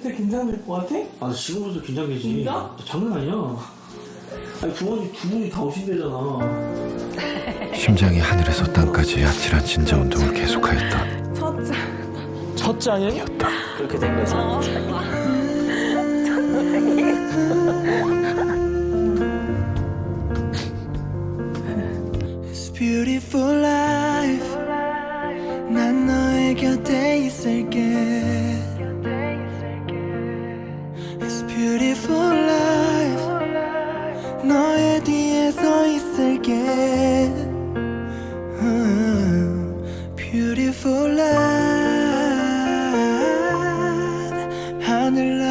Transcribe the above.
진짜 긴장될 것 같아? 아 지금부터 긴장되지 진짜? 장난 아니야 아니 부모님 두 분이 다 오신대잖아 심장이 하늘에서 땅까지 아찔한 진자 운동을 계속하였다. 첫째. 첫 장에? 그렇게 된 거지 It's beautiful life 난 너의 곁에 있을 너의 뒤에 서 있을게 음, Beautiful life 하늘